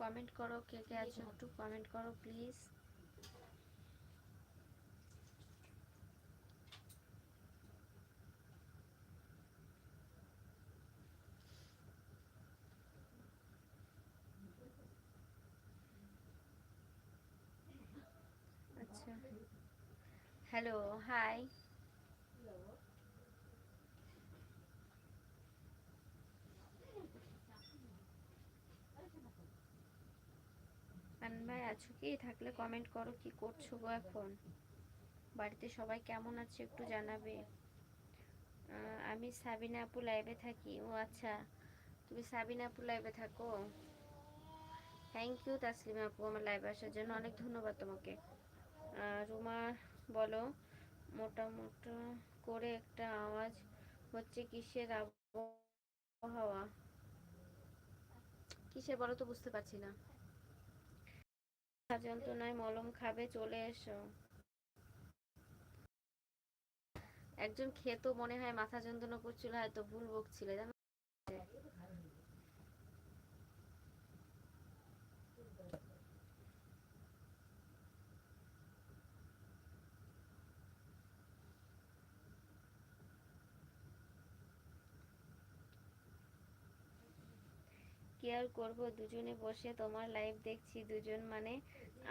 Comment করো কে কে আছো? একটু কমেন্ট করো প্লিজ আচ্ছা। হ্যালো হাই আনন্দ ভাই আছো কি? থাকলে কমেন্ট করো কি করছ গো এখন? বাড়িতে সবাই কেমন আছে একটু জানাবে। আমি সাবিনা আপু লাইভে থাকি। ও আচ্ছা তুমি সাবিনা আপু লাইভে থাকো? থ্যাংক ইউ তাসলিমা আপু, আমার লাইভে আসার জন্য অনেক ধন্যবাদ তোমাকে। রুমা, বলো মোটা মোটা করে একটা আওয়াজ হচ্ছে কিসের আবহাওয়া? কিসের বলো তো বুঝতে পারছি না। মাথা যন্ত্রণায় মলম খাবে, চলে এসো। একজন খেতো মনে হয় মাথা যন্ত্রণা করছিল, হয়তো ভুল বকছিল, জানো? কি আর করব? দুজনে বসে তোমার লাইভ দেখছি, দুজন মানে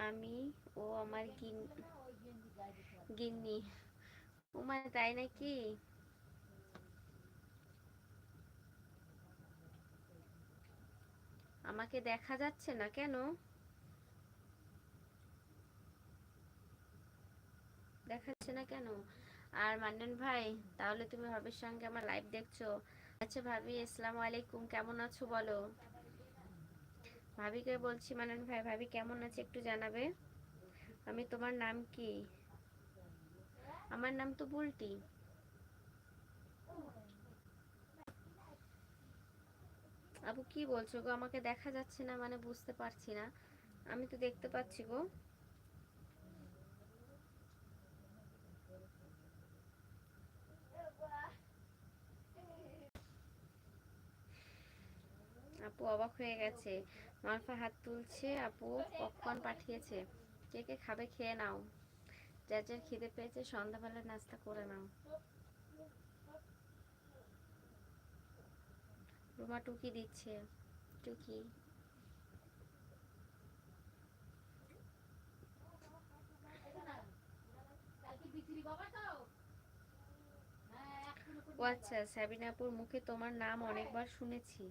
আমি, ও আমার গিন, গিন্নি। মানে তাই নাকি? আমাকে দেখা যাচ্ছে না কেন? দেখা যাচ্ছে না কেন? আর মান্নান ভাই, তাহলে তুমি ভাবির সঙ্গে আমার লাইভ দেখছ। আচ্ছা ভাবি, আসসালামু আলাইকুম, কেমন আছো বলো? ভাবিকে বলছি মানে ভাই, ভাবি কেমন আছে একটু জানাবে? আমি, তোমার নাম কি? আমার নাম তো বুলটি। আবু, কি বলছো গো? আমাকে দেখা যাচ্ছে না মানে বুঝতে পারছি না। আমি তো দেখতে পাচ্ছি গো। আপু অবাক হয়ে গেছে। মারফা হাত তুলছে, আপু পপকর্ন পাঠিয়েছে। কে কে খাবে খেয়ে নাও। যার যার খিদে পেয়েছে সন্ধ্যাবেলা নাস্তা করে নাও। রুমা টুকি দিচ্ছে, টুকি। ও আচ্ছা সাবিনাপুর মুখে তোমার নাম অনেকবার শুনেছি।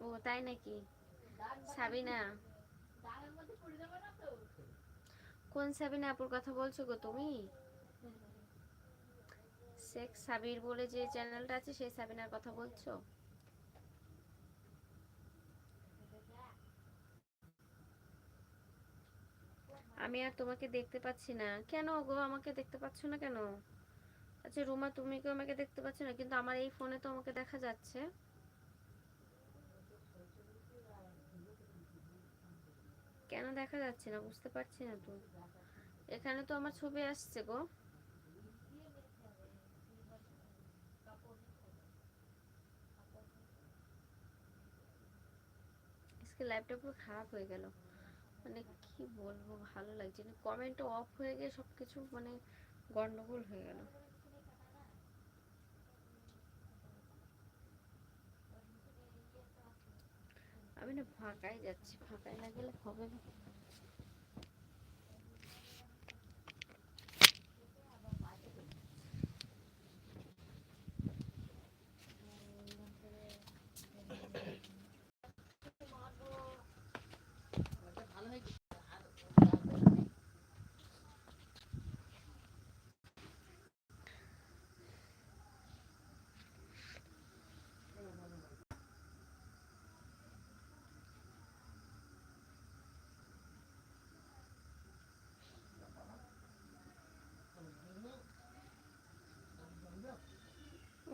ও, তাই নাকি? সাবিনা। কোন সাবিনা আপুর কথা বলছো গো তুমি? শেখ সাবির বলে যে চ্যানেলটা আছে, সেই সাবিনার কথা বলছো? আমি আর তোমাকে দেখতে পাচ্ছি না। কেন গো আমাকে দেখতে পাচ্ছ না কেন? আচ্ছা রুমা, তুমি কি আমাকে দেখতে পাচ্ছ না? কিন্তু আমার এই ফোনে তো আমাকে দেখা যাচ্ছে। কেন দেখা যাচ্ছে না? বুঝতে পারছি না তো। এখানে তো আমার ছবি আসছে গো। আজকে লাইভটা পুরো খারাপ হয়ে গেল। মানে কি বলব, ভালো লাগছে না। কমেন্ট অফ হয়ে গিয়ে সব কিছু মানে গন্ডগোল হয়ে গেল। আমি না ফাঁকাই যাচ্ছি ফাঁকাই না গেলে হবে না।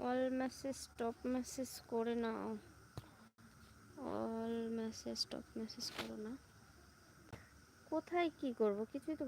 অল মেসেজ স্টপ মেসেজ করে না অল মেসেজ স্টপ মেসেজ করো না। কোথায় কি করব? কিছুই তো